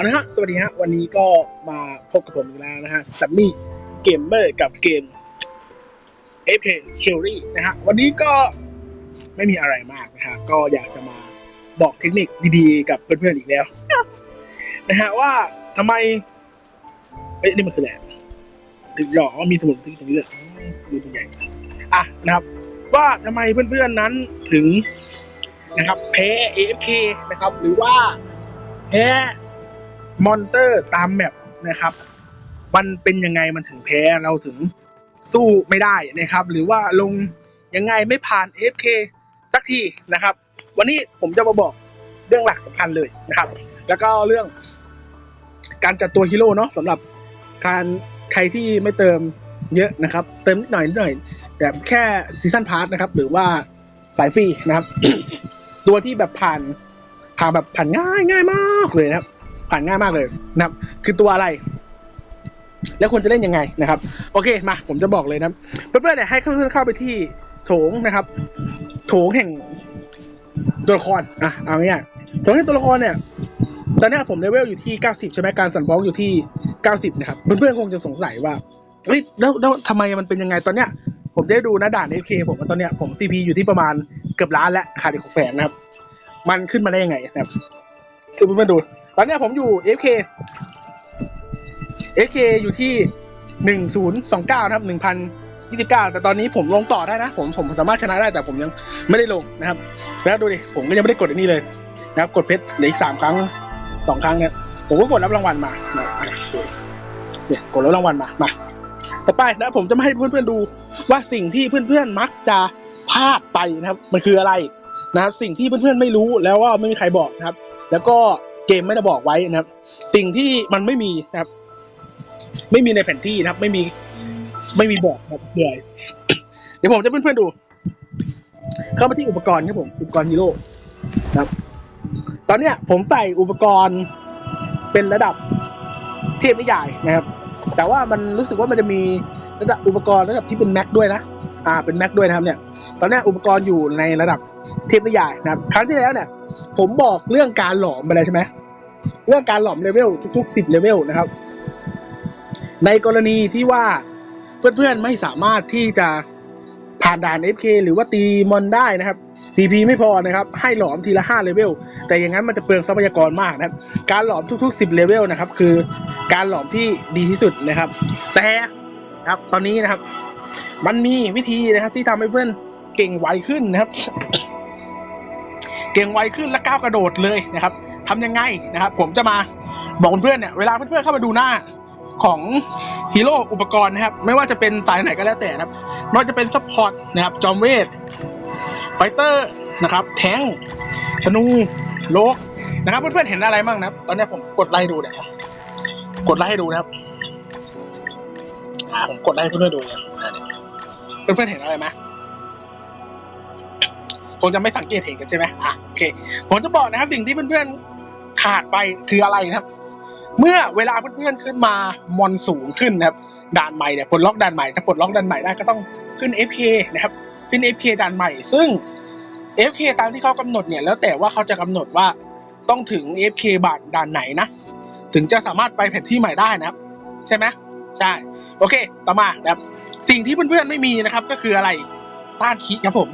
เอาละฮะ สวัสดีฮะ วันนี้ก็มาพบกับผมอีกแล้วนะฮะซัมมี่เกมเมอร์กับเกม a p s e r i นะฮะ วันนี้ก็ไม่มีอะไรมากนะฮะ ก็อยากจะมาบอกเทคนิคดีๆ กับเพื่อนๆอีกแล้ว นะฮะ ว่าทำไมเอ้ย นี่มันคืออะไรถึงหยอกว่ามีสมุดถึงตรงนี้เลยดูตัวใหญ่อะนะครับ ว่าทำไมเพื่อนๆนั้นถึงนะครับแพ้ AFK นะครับ หรือว่าแพ้ มอนเตอร์ตามแมปนะครับ มันเป็นยังไงมันถึงแพ้เราถึงสู้ไม่ได้นะครับ หรือว่าลงยังไงไม่ผ่าน AFK สักทีนะครับ วันนี้ผมจะมาบอกเรื่องหลักสำคัญเลยนะครับ แล้วก็เรื่องการจัดตัวฮีโร่เนาะสำหรับการใครที่ไม่เติมเยอะนะครับ เติมนิดหน่อยนิดหน่อย แบบแค่ซีซันพาร์ทนะครับ หรือว่าสายฟรีนะครับ ตัวที่แบบผ่านผ่านแบบผ่านง่ายง่ายมากเลยนะครับ ผ่านง่ายมากเลยนะครับ คือตัวอะไร แล้วควรจะเล่นยังไงนะครับ โอเคมา ผมจะบอกเลยนะเพื่อนๆเนี่ยให้เพื่อนๆเข้าไปที่โถงนะครับ โถงแห่งตัวละครอะเอาง่ายโถงแห่งตัวละครเนี่ยตอนเนี้ยผมเลเวลอยู่ที่ 90 ใช่ไหมการสั่นบล็อกอยู่ที่ 90 นะครับ เพื่อนๆคงจะสงสัยว่าเฮ้ยแล้วแล้วทำไมมันเป็นยังไงตอนเนี้ย ผมจะได้ดูนะด่าน FK ผมว่าตอนเนี้ยผม CP อยู่ที่ประมาณเกือบล้านแล้วขาดอีกหกแสนนะครับ มันขึ้นมาได้ยังไงนะครับซูมมาดู ตอนนี้ผมอยู่ FK FK อยู่ที่หนึ่งศูนย์สองเก้านะครับหนึ่งพันยี่สิบเก้าแต่ตอนนี้ผมลงต่อได้นะ ผมผมสามารถชนะได้แต่ผมยังไม่ได้ลงนะครับ แล้วดูดิผมก็ยังไม่ได้กดอันนี้เลยนะครับ กดเพชรเหลืออีกสามครั้งสองครั้งเนี่ยผมก็กดรับรางวัลมานะเนี่ยกดรับรางวัลมามาต่อไปนะผมจะมาให้เพื่อนๆดูว่าสิ่งที่เพื่อนๆมักจะพลาดไปนะครับ มันคืออะไรนะครับสิ่งที่เพื่อนๆไม่รู้แล้วว่าไม่มีใครบอกนะครับ แล้วก็ เกมไม่ได้บอกไว้นะครับ สิ่งที่มันไม่มีนะครับ ไม่มีในแผนที่นะครับ ไม่มี ไม่มีบอกนะครับเดี๋ยวเดี๋ยวผมจะเพื่อนๆดู เข้ามาที่อุปกรณ์ครับผม อุปกรณ์ฮีโร่นะครับ ตอนเนี้ย ผมใส่อุปกรณ์เป็นระดับเทพนิยายนะครับ แต่ว่ามันรู้สึกว่ามันจะมีระดับอุปกรณ์ระดับที่เป็นแม็กด้วยนะ อ่า เป็นแม็กด้วยนะครับเนี่ย ตอนนี้อุปกรณ์อยู่ในระดับเทพนิยายนะครับ ครั้งที่แล้วเนี่ย ผมบอกเรื่องการหลอมไปแล้วใช่ไหมเรื่องการหลอมเลเวลทุกๆสิบเลเวลนะครับ ในกรณีที่ว่าเพื่อนๆไม่สามารถที่จะผ่านด่าน FK หรือว่าตีมอนได้นะครับ CP ไม่พอนะครับ ให้หลอมทีละ5เลเวล แต่อย่างนั้นมันจะเปลืองทรัพยากรมากนะครับ การหลอมทุก ๆ 10เลเวลนะครับ คือการหลอมที่ดีที่สุดนะครับ แต่ครับตอนนี้นะครับ มันมีวิธีนะครับที่ทำให้เพื่อนเก่งไวขึ้นนะครับ เก่งไวขึ้นและก้าวกระโดดเลยนะครับทำยังไงนะครับผมจะมาบอกเพื่อนเนี่ยเวลาเพื่อนๆเข้ามาดูหน้าของฮีโร่อุปกรณ์นะครับ ไม่ว่าจะเป็นสายไหนก็แล้วแต่นะครับไม่ว่าจะเป็นซัพพอร์ตนะครับจอมเวทไฟเตอร์นะครับ แทงธนูโลกนะครับเพื่อนๆเห็นอะไรบ้างนะครับ ตอนนี้ผมกดไล่ดูเนี่ยกดไล่ให้ดูนะครับผมกดไล่ให้เพื่อนๆดูเนี่ยอ่าเนี่ยเพื่อนๆเห็นอะไรไหม คงจะไม่สังเกตเห็นกันใช่ไหมอะโอเคผมจะบอกนะครับสิ่งที่เพื่อนๆขาดไปคืออะไรนะครับ เมื่อเวลาเพื่อนๆขึ้นมามอนสูงขึ้นนะครับด่านใหม่เนี่ยปลดล็อกด่านใหม่จะปลดล็อกด่านใหม่ได้ก็ต้องขึ้น FK นะครับขึ้น FK ด่านใหม่ ซึ่ง FK ตามที่เขากำหนดเนี่ยแล้วแต่ว่าเขาจะกำหนดว่าต้องถึง FK บาทด่านไหนนะ ถึงจะสามารถไปแผนที่ใหม่ได้นะครับ ใช่ไหมใช่โอเค ต่อมานะครับสิ่งที่เพื่อนๆไม่มีนะครับก็คืออะไรต้านคิครับผม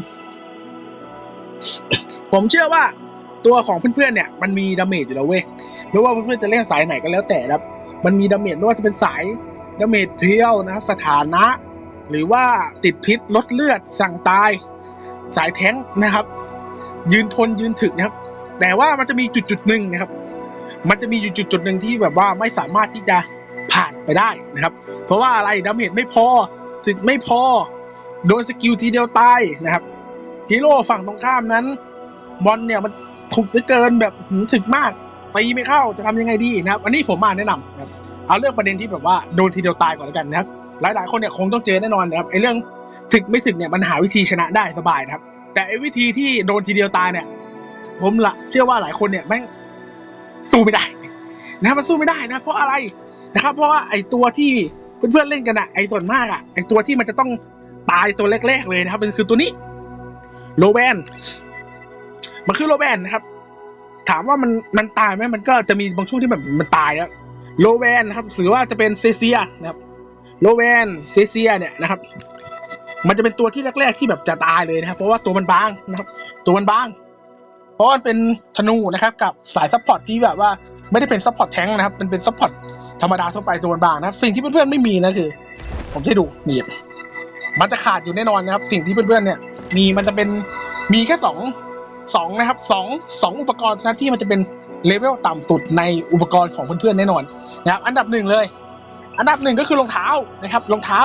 ผมเชื่อว่าตัวของเพื่อนๆเนี่ยมันมีดาเมจอยู่แล้วเว้ยไม่ว่าเพื่อนๆจะเล่นสายไหนก็แล้วแต่ครับ มันมีดาเมจไม่ว่าจะเป็นสายดาเมจเที่ยวนะสถานะ หรือว่าติดพิษลดเลือดสั่งตาย สายแท้งนะครับ ยืนทนยืนถึกนะครับ แต่ว่ามันจะมีจุดจุดหนึ่งนะครับ มันจะมีอยู่จุดจุดหนึ่งที่แบบว่าไม่สามารถที่จะผ่านไปได้นะครับ เพราะว่าอะไรดาเมจไม่พอถึกไม่พอโดนสกิลทีเดียวตายนะครับ ฮีโร่ฝั่งตรงข้ามนั้นมอนเนี่ยมันถูกเหลือเกินแบบถึกมากตีไม่เข้าจะทำยังไงดีนะครับ อันนี้ผมมาแนะนำนะครับเอาเรื่องประเด็นที่แบบว่าโดนทีเดียวตายก่อนแล้วกันนะครับ หลายๆ คนเนี่ยคงต้องเจอแน่นอนนะครับไอ้เรื่องถึกไม่ถึกเนี่ยมันหาวิธีชนะได้สบายนะครับ แต่ไอ้วิธีที่โดนทีเดียวตายเนี่ย ผมละเชื่อว่าหลายคนเนี่ยแม่งสู้ไม่ได้นะครับมันสู้ไม่ได้นะ เพราะอะไรนะครับ เพราะว่าไอ้ตัวที่เพื่อนๆเล่นกันอะไอ้ส่วนมากอะไอ้ตัวที่มันจะต้องตายตัวแรกๆเลยนะครับมันคือตัวนี้ โลแวนมันคือโลแวนนะครับ ถามว่ามันมันตายไหมมันก็จะมีบางช่วงที่แบบมันตายแล้วโลแวนนะครับหรือว่าจะเป็นเซเซียนะครับโลแวนเซเซียเนี่ยนะครับ มันจะเป็นตัวที่แรกๆที่แบบจะตายเลยนะครับ เพราะว่าตัวมันบางนะครับ ตัวมันบาง เพราะมันเป็นธนูนะครับ กับสายซัพพอร์ตที่แบบว่าไม่ได้เป็นซัพพอร์ตแท้งนะครับมันเป็นซัพพอร์ตธรรมดาทั่วไปตัวมันบางนะครับ สิ่งที่เพื่อนๆไม่มีนะคือ ผมจะให้ดูนี่ มันจะขาดอยู่แน่นอนนะครับ สิ่งที่เพื่อนๆเนี่ยมีมันจะเป็นมีแค่สองสองนะครับสองสองอุปกรณ์นะที่มันจะเป็นเลเวลต่ำสุดในอุปกรณ์ของเพื่อนๆแน่นอนนะครับ อันดับหนึ่งเลย อันดับหนึ่งก็คือรองเท้านะครับรองเท้า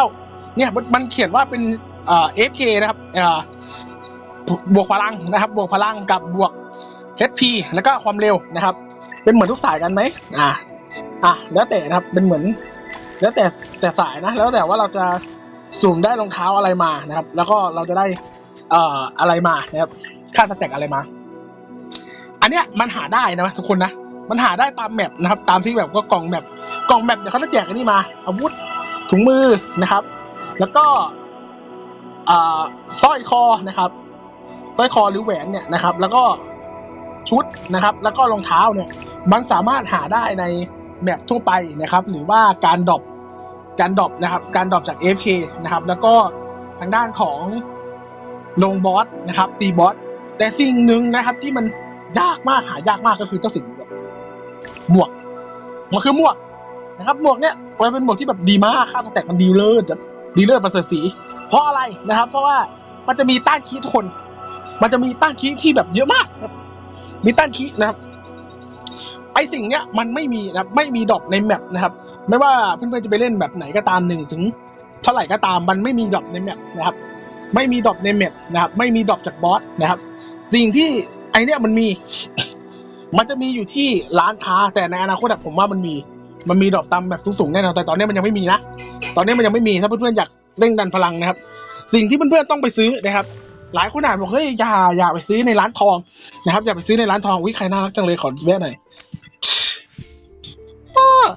เนี่ยมันเขียนว่าเป็นเอ่อ FK นะครับบวกพลังนะครับ บวกพลังกับบวก HP แล้วก็ความเร็วนะครับ เป็นเหมือนทุกสายกันไหมอ่าอะแล้วแต่นะครับเป็นเหมือน แล้วแต่แต่สายนะ แล้วแต่ว่าเราจะ สุ่มได้รองเท้าอะไรมานะครับ แล้วก็เราจะได้เอ่ออะไรมานะครับค่าสแต็กอะไรมา อันเนี้ยมันหาได้นะทุกคนนะมันหาได้ตามแมปนะครับ ตามที่แบบก็กล่องแมปกล่องแมปเดี๋ยวเขาจะแจกอันนี้มา อาวุธถุงมือนะครับ แล้วก็อ่าสร้อยคอนะครับสร้อยคอหรือแหวนเนี่ยนะครับ แล้วก็ชุดนะครับ แล้วก็รองเท้าเนี่ย มันสามารถหาได้ในแมปทั่วไปนะครับ หรือว่าการดรอป การดรอปนะครับการดรอปจาก AFK นะครับแล้วก็ทางด้านของลงบอสนะครับตีบอสแต่สิ่งหนึ่งนะครับที่มันยากมากหายากมากก็คือเจ้าสิ่งนี้หมวกมันคือหมวกนะครับหมวกเนี่ยมันเป็นหมวกที่แบบดีมากค่าสแต็กมันดีเลิศดีเลิศประเสริฐสี เพราะอะไรนะครับ เพราะว่ามันจะมีต้านคีทุกคน มันจะมีต้านคีที่แบบเยอะมากครับ มีต้านคีนะครับไอสิ่งเนี้ยมันไม่มีนะครับไม่มีดรอปในแมปนะครับ ไม่ว่าเพื่อนๆจะไปเล่นแบบไหนก็ตามหนึ่งถึงเท่าไหร่ก็ตามมันไม่มีดรอปในแมปนะครับ ไม่มีดรอปในแมปนะครับไม่มีดรอปจากบอสนะครับ สิ่งที่ไอเนี้ยมันมี มันจะมีอยู่ที่ร้านค้าแต่ในอนาคตผมว่ามันมีมันมีดรอปตามแบบสูงๆแน่นอนแต่ตอนนี้มันยังไม่มีนะตอนนี้มันยังไม่มีถ้าเพื่อนๆอยากเร่งดันพลังนะครับ สิ่งที่เพื่อนๆต้องไปซื้อนะครับ หลายคนอ่านบอกเฮ้ยอย่าอย่าไปซื้อในร้านทองนะครับอย่าไปซื้อในร้านทองวิใครน่ารักจังเลยขอแวะหน่อย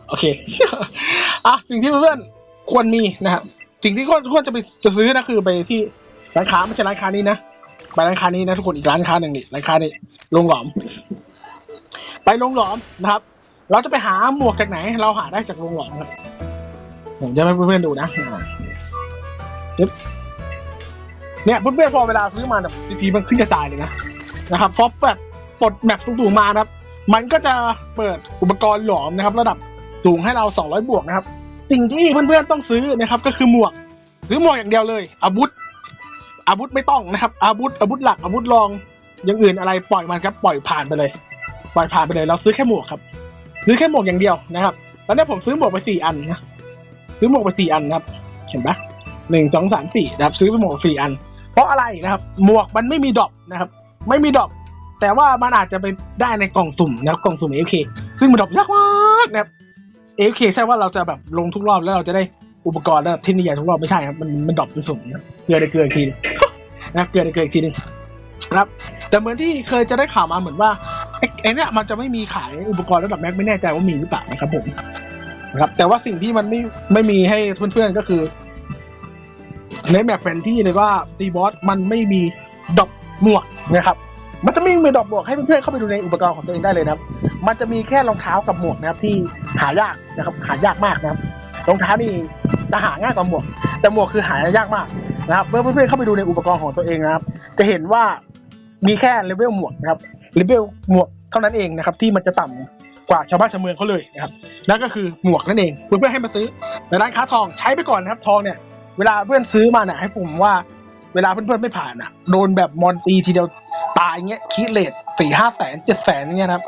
โอเคอะสิ่งที่เพื่อนๆควรมีนะครับสิ่งที่ควรควรจะไปจะซื้อนะคือไปที่ร้านค้าไม่ใช่ร้านค้านี้นะไปร้านค้านี้นะทุกคนอีกร้านค้าหนึ่งนี่ร้านค้านี้โรงหลอม ไปโรงหลอมนะครับ เราจะไปหาหมวกจากไหน เราหาได้จากโรงหลอมครับผมจะให้เพื่อนๆดูนะเนี่ยเพื่อนๆพอเวลาซื้อมาแบบทีพีมันขึ้นกระจายเลยนะนะครับพอแบบปลดแมปสูงๆมานะครับ มันก็จะเปิดอุปกรณ์หลอมนะครับ ระดับ สูงให้เรา 200 บวกนะครับ สิ่งที่เพื่อนๆต้องซื้อนะครับ ก็คือหมวก ซื้อหมวกอย่างเดียวเลย อาวุธ อาวุธไม่ต้องนะครับ อาวุธ อาวุธหลัก อาวุธรอง อย่างอื่นอะไรปล่อยมันครับ ปล่อยผ่านไปเลย ปล่อยผ่านไปเลย เราซื้อแค่หมวกครับ ซื้อแค่หมวกอย่างเดียวนะครับ ตอนนี้ผมซื้อหมวกไปสี่อันนะ ซื้อหมวกไปสี่อันนะครับ เห็นปะหนึ่งสองสามสี่นะครับ ซื้อไปหมวกสี่อัน เพราะอะไรนะครับ หมวกมันไม่มีดอปนะครับ ไม่มีดอปแต่ว่ามันอาจจะไปได้ในกล่องสุ่มนะครับกล่องสุ่ม AFK ซึ่งมันดรอปยากมากนะครับ AFK ใช่ว่าเราจะแบบลงทุกรอบแล้วเราจะได้อุปกรณ์แล้วที่นี่ใหญ่ทุกรอบไม่ใช่ครับมันมันดรอปเป็นสุ่มนะครับเกลือในเกลืออีกทีนะครับเกลือในเกลืออีกทีนึงนะครับ แต่เหมือนที่เคยจะได้ข่าวมาเหมือนว่าไอ้เนี่ยมันจะไม่มีขายอุปกรณ์ระดับแม็กไม่แน่ใจว่ามีหรือเปล่านะครับผมนะครับ แต่ว่าสิ่งที่มันไม่ไม่มีให้เพื่อนๆก็คือในแมปแผนที่เลยว่าตีบอสมันไม่มีดรอปหมวกนะครับ มันจะไม่มีดอปหมวกให้เพื่อนๆเข้าไปดูในอุปกรณ์ของตัวเองได้เลยนะครับ มันจะมีแค่รองเท้ากับหมวกนะครับ ที่หายากนะครับหายากมากนะครับรองเท้านี่จะหาง่ายกว่าหมวก แต่หมวกคือหายากมากนะครับเมื่อเพื่อนๆเข้าไปดูในอุปกรณ์ของตัวเองนะครับ จะเห็นว่ามีแค่เลเวลหมวกนะครับเลเวลหมวกเท่านั้นเองนะครับ ที่มันจะต่ำกว่าชาวบ้านชาวเมืองเขาเลยนะครับนั่นก็คือหมวกนั่นเองเพื่อนๆให้มาซื้อในร้านค้าทองใช้ไปก่อนนะครับทองเนี่ยเวลาเพื่อนซื้อมาเนี่ยให้ผมว่าเวลาเพื่อนๆไม่ผ่านอะโดนแบบมอนตีทีเดียว ตายเงี้ยคีเลตสี่ห้าแสนเจ็ดแสนเงี้ยนะครับ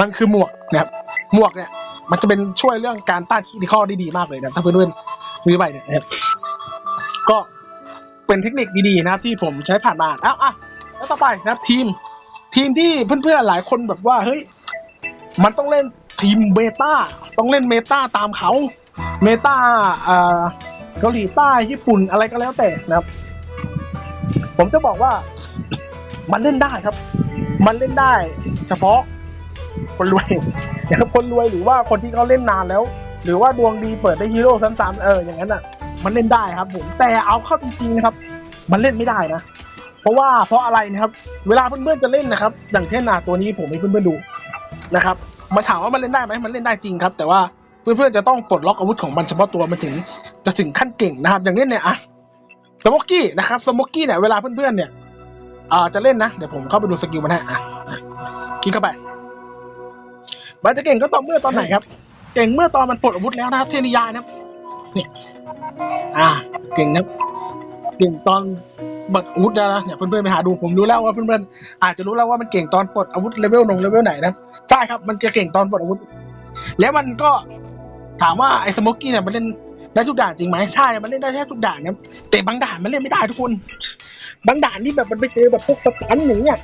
มันคือหมวกนะครับหมวกเนี่ยมันจะเป็นช่วยเรื่องการต้านคีติคอได้ดีมากเลยนะถ้าเพื่อนๆซื้อไปเนี่ยนะครับก็เป็นเทคนิคดีๆนะครับที่ผมใช้ผ่านมาอ้าอะแล้วต่อไปนะครับทีมทีมที่เพื่อนๆหลายคนแบบว่าเฮ้ยมันต้องเล่นทีมเบต้าต้องเล่นเมตาตามเขาเมตาอ่าเกาหลีใต้ญี่ปุ่นอะไรก็แล้วแต่นะครับ ผมจะบอกว่า มันเล่นได้ครับ มันเล่นได้ เฉพาะคนรวยนะครับคนรวยหรือว่าคนที่เขาเล่นนานแล้ว หรือว่าดวงดีเปิดได้ฮีโร่ซ้ำๆเอออย่างนั้นอะ มันเล่นได้ครับ ผมแต่เอาเข้าจริงๆนะครับ มันเล่นไม่ได้นะเพราะว่าเพราะอะไรนะครับ เวลาเพื่อนๆจะเล่นนะครับ อย่างเช่นอะตัวนี้ผมให้เพื่อนๆดูนะครับมาถามว่ามันเล่นได้ไหมมันเล่นได้จริงครับ แต่ว่าเพื่อนๆจะต้องปลดล็อกอาวุธของมันเฉพาะตัวมันถึงจะถึงขั้นเก่งนะครับ อย่างนี้เนี่ยอะสโมกกี้นะครับสโมกกี้เนี่ยเวลาเพื่อนๆเนี่ย อ่าจะเล่นนะ เดี๋ยวผมเข้าไปดูสกิลมันให้อะอะคลิกเข้าไปมันจะเก่งก็ต่อเมื่อตอนไหนครับ เก่งเมื่อตอนมันปลดอาวุธแล้วนะครับเทนิยายนะครับเนี่ยอ่า เก่งนะเก่งตอนปลดอาวุธแล้วนะเนี่ยเพื่อนๆไปหาดูผมรู้แล้วว่าเพื่อนๆอาจจะรู้แล้วว่ามันเก่งตอนปลดอาวุธเลเวลลงเลเวลไหนนะครับใช่ครับ มันจะเก่งตอนปลดอาวุธ แล้วมันก็ถามว่าไอ้สโมกกี้เนี่ยมันเล่นได้ทุกด่านจริงไหมใช่ มันเล่นได้แค่ทุกด่านนะแต่บางด่านมันเล่นไม่ได้ทุกคน บางด่านนี่แบบมันไปเจอแบบพวกสตันอย่างเงี้ย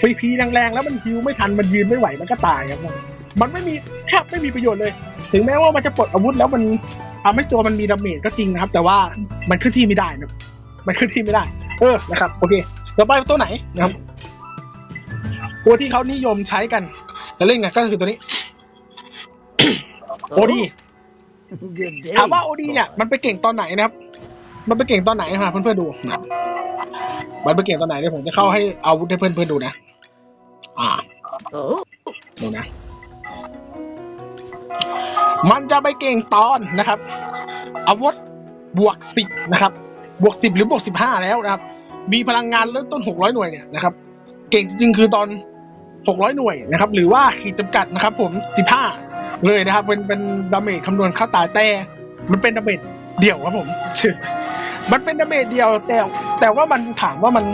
ฟรีพีแรงๆแล้วมันฮิวไม่ทันมันยืนไม่ไหวมันก็ตายครับ มันไม่มีแทบไม่มีประโยชน์เลย ถึงแม้ว่ามันจะปลดอาวุธแล้วมันทำให้ตัวมันมีดาเมจก็จริงนะครับ แต่ว่ามันขึ้นที่ไม่ได้นะมันขึ้นที่ไม่ได้ เออนะครับ โอเคต่อไปตัวไหนนะครับตัวที่เขานิยมใช้กันและเล่นกันก็คือตัวนี้โอดี Good day. ถามว่าโอดีเนี่ยมันไปเก่งตอนไหนนะครับ มันไปเก่งตอนไหนฮะเพื่อนๆดูนะ มันไปเก่งตอนไหนเนี่ยผมจะเข้าให้อาวุธให้เพื่อนๆดูนะ อ่า Oh, ดูนะ มันจะไปเก่งตอนนะครับ อาวุธบวกสิบนะครับ บวกสิบหรือบวกสิบห้าแล้วนะครับ มีพลังงานเริ่มต้นหกร้อยหน่วยเนี่ยนะครับ เก่งจริงๆคือตอนหกร้อยหน่วยนะครับ หรือว่าขีดจำกัดนะครับ ผมสิบห้าเลยนะครับ เป็นเป็นดาเมจคำนวณเข้าตายแต่ มันเป็นดาเมจเดี่ยวครับผม มันเป็นดาเมจเดียวแต่แต่ว่ามันถามว่ามัน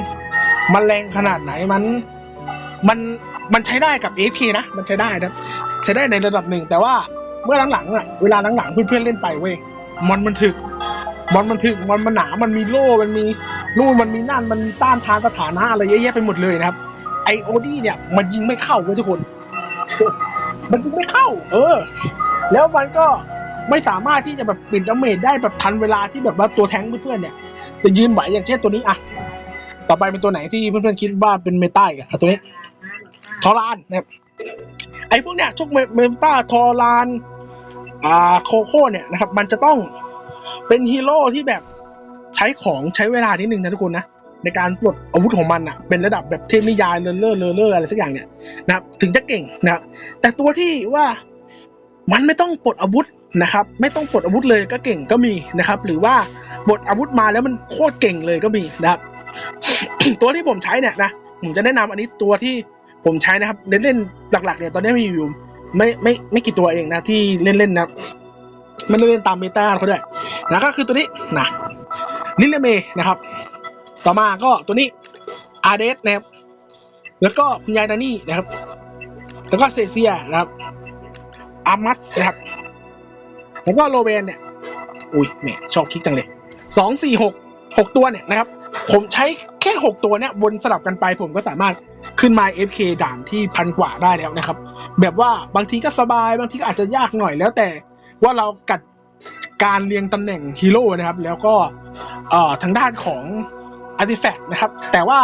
มันแรงขนาดไหนมัน มันมันใช้ได้กับ AFK นะ มันใช้ได้นะใช้ได้ในระดับหนึ่ง แต่ว่าเมื่อหลังๆอะเวลาหลังๆเพื่อนๆเล่นไปเว้ยมอนมันถึกมอนมันถึกมอนมันหนา มันมีโล่ มันมีนู่นมันมีนั่น มันต้านทานสถานะอะไรเยอะแยะไปหมดเลยนะครับ ไอโอดี้เนี่ย มันยิงไม่เข้าเว้ยทุกคน มันยิงไม่เข้า เออ แล้วมันก็ ไม่สามารถที่จะแบบปิดดาเมจได้แบบทันเวลาที่แบบว่าตัวแทงเพื่อนๆเนี่ยจะยืนไหวอย่างเช่นตัวนี้อะต่อไปเป็นตัวไหนที่เพื่อนๆคิดว่าเป็นเมตาอีกอะอะตัวนี้ทอรานนะครับไอ้พวกเนี้ยทุกเมตาทอรานอ่าโคโค่เนี่ยนะครับ มันจะต้องเป็นฮีโร่ที่แบบใช้ของใช้เวลานิดนึงนะทุกคนนะในการปลดอาวุธของมันอะ เป็นระดับแบบเทพนิยายเลอเลอร์เลอเลอร์อะไรสักอย่างเนี่ยนะครับ ถึงจะเก่งนะแต่ตัวที่ว่ามันไม่ต้องปลดอาวุธ นะครับไม่ต้องปลดอาวุธเลยก็เก่งก็มีนะครับ หรือว่าปลดอาวุธมาแล้วมันโคตรเก่งเลยก็มีนะครับตัวที่ผมใช้เนี่ยนะผมจะแนะนำอันนี้ตัวที่ผมใช้นะครับ เล่นเล่นๆหลักๆเนี่ยตอนนี้มีอยู่ไม่ไม่ไม่กี่ตัวเองนะที่เล่นเล่นๆนะมันเล่นตามเมตาเขาด้วยนะก็คือตัวนี้นะนิเลเมนะครับ ต่อมาก็ตัวนี้อาเดสนะครับแล้วก็คุณยายดานี่นะครับ แล้วก็เซเซียนะครับอามัสนะครับ แล้วก็โรเบนเนี่ย อุ้ยแหมชอบคลิกจังเลยสองสี่หกหกตัวเนี่ยนะครับ ผมใช้แค่หกตัวเนี่ยวนสลับกันไปผมก็สามารถขึ้นมา FK ด่านที่พันกว่าได้แล้วนะครับ แบบว่าบางทีก็สบายบางทีก็อาจจะยากหน่อยแล้วแต่ว่าเรากัดการเรียงตำแหน่งฮีโร่นะครับ แล้วก็เอ่อทางด้านของอาร์ติแฟกต์นะครับ แต่ว่า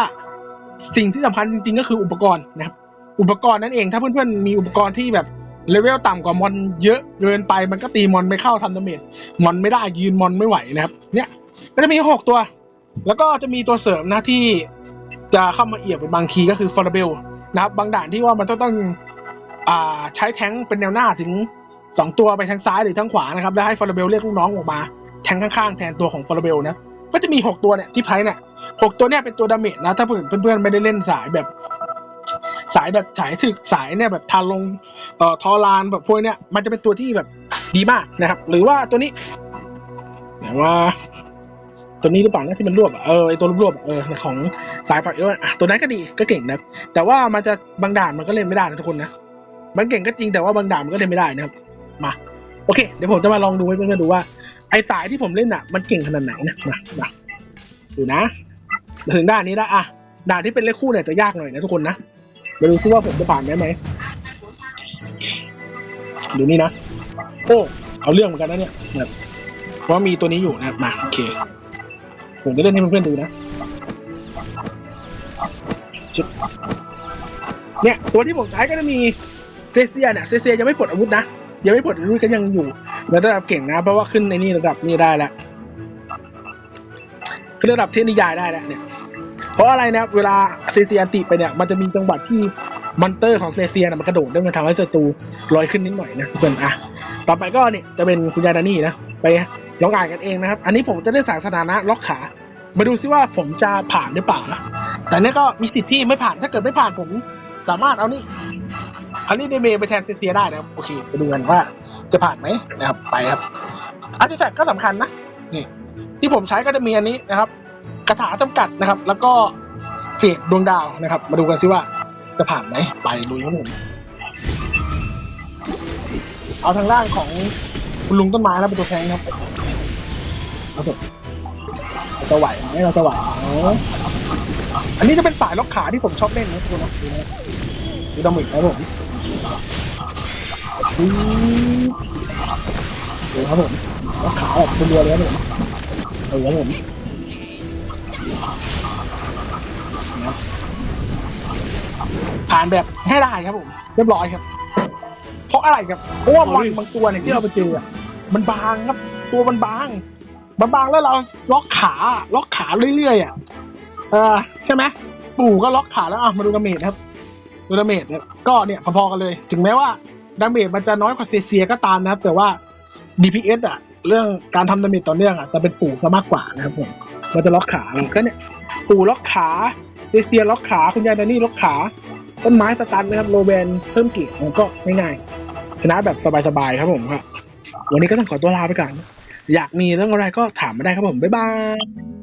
สิ่งที่สำคัญจริง ๆ ก็คืออุปกรณ์นะครับ อุปกรณ์นั่นเองถ้าเพื่อนๆมีอุปกรณ์ที่แบบ เลเวลต่ำกว่ามอนเยอะเกินไปมันก็ตีมอนไม่เข้าทำดาเมจมอนไม่ได้ยืนมอนไม่ไหวนะครับ เนี่ยก็จะมีหกตัว แล้วก็จะมีตัวเสริมนะที่จะเข้ามาเอียบเป็นบางทีก็คือฟอร์เบลนะครับ บางด่านที่ว่ามันต้องต้องอ่าใช้แท้งเป็นแนวหน้าถึงสองตัวไปทางซ้ายหรือทางขวานะครับแล้วให้ฟอร์เบลเรียกลูกน้องออกมาแทงข้างๆแทนตัวของฟอร์เบลนะก็จะมีหกตัวเนี่ยที่ไพ่เนี่ยหกตัวเนี่ยเป็นตัวดาเมจนะถ้าเพื่อนเพื่อนไม่ได้เล่นสายแบบ สายแบบสายถึกสายเนี่ยแบบทาลงเอ่อทอรานแบบพวกเนี้ยมันจะเป็นตัวที่แบบดีมากนะครับ หรือว่าตัวนี้ไหนว่า ตัวนี้หรือเปล่านะที่มันรวบอะเออไอตัวรวบๆอะเออของสายปล่อยเอออะตัวนั้นก็ดีก็เก่งนะแต่ว่ามันจะบางด่านมันก็เล่นไม่ได้นะทุกคนนะมันเก่งก็จริงแต่ว่าบางด่านมันก็เล่นไม่ได้นะครับมาโอเค เดี๋ยวผมจะมาลองดูให้เพื่อนๆดูว่าไอสายที่ผมเล่นอะ มันเก่งขนาดไหนนะมามาดูนะมาถึงด้านนี้แล้วอะด่านที่เป็นเลขคู่เนี่ยจะยากหน่อยนะทุกคนนะ มาดูซิว่าผมจะผ่านได้ไหมดูนี่นะโอ้เอาเรื่องเหมือนกันนะเนี่ยแบบเพราะว่ามีตัวนี้อยู่นะมาโอเค ผมจะเล่นให้เพื่อนๆดูนะเนี่ยตัวที่ผมใช้ก็จะมีเซเซียเนี่ยเซเซียยังไม่ปลดอาวุธนะยังไม่ปลดอาวุธก็ยังอยู่ในระดับเก่งนะ เพราะว่าขึ้นในนี่ระดับนี้ได้แล้วขึ้นระดับเทพนิยายได้แล้วเนี่ย เพราะอะไรนะเวลาเซเซียอันติไปเนี่ยมันจะมีจังหวะที่มอนเตอร์ของเซเซียนะมันกระโดดได้มันทำให้ศัตรูลอยขึ้นนิดหน่อยนะทุกคนอะต่อไปก็เนี่ยจะเป็นคุณยายดานี่นะไปลองอ่านกันเองนะครับ อันนี้ผมจะได้สารสถานะล็อกขา มาดูซิว่าผมจะผ่านหรือเปล่านะแต่เนี่ยก็มีสิทธิ์ที่ไม่ผ่านถ้าเกิดไม่ผ่านผมสามารถเอานี่อานี่เดเมไปแทนเซเซียได้นะครับโอเคไปดูกันว่าจะผ่านไหมนะครับไปครับอาร์ติแฟกต์ก็สำคัญนะนี่ที่ผมใช้ก็จะมีอันนี้นะครับ คาถาจำกัดนะครับ แล้วก็เศษดวงดาวนะครับ มาดูกันซิว่าจะผ่านไหมไปลุยครับผมเอาทางด้านของคุณลุงต้นไม้แล้วเป็นตัวแทนครับเอาเถอะเราจะไหวไหมเราจะไหวอันนี้จะเป็นสายล็อกขาที่ผมชอบเล่นนะทุกคนนะดูดูดามิกครับผมดูครับผมล็อกขาแบบเป็นเรือเลยครับผมเออครับผมานแบบให้ได้ครับผมเรียบร้อยครับ เพราะอะไรครับเพราะว่ามันบางตัวเนี่ยที่เราไปเจอมันบางครับ ตัวมันบางมันบางแล้วเราล็อกขาล็อกขาเรื่อยๆอะเออใช่ไหมปู่ก็ล็อกขาแล้วอะมาดูดาเมจครับดูดาเมจเนี่ยก็เนี่ยพอๆกันเลย ถึงแม้ว่าดาเมจมันจะน้อยกว่าเซเซียก็ตามนะครับ แต่ว่า DPS อะ เรื่องการทำดาเมจต่อเนื่องอะจะเป็นปู่ซะมากกว่านะครับผมมันจะล็อกขาก็เนี่ยปู่ล็อกขาเซเซียล็อกขาคุณยายดานี่ล็อกขา ต้นไม้สตันนะครับโรเวนเพิ่มเกียรติมันก็ง่ายๆชนะแบบสบายๆครับผมครับวันนี้ก็ต้องขอตัวลาไปก่อน อยากมีเรื่องอะไรก็ถามมาได้ครับผม บ๊ายบาย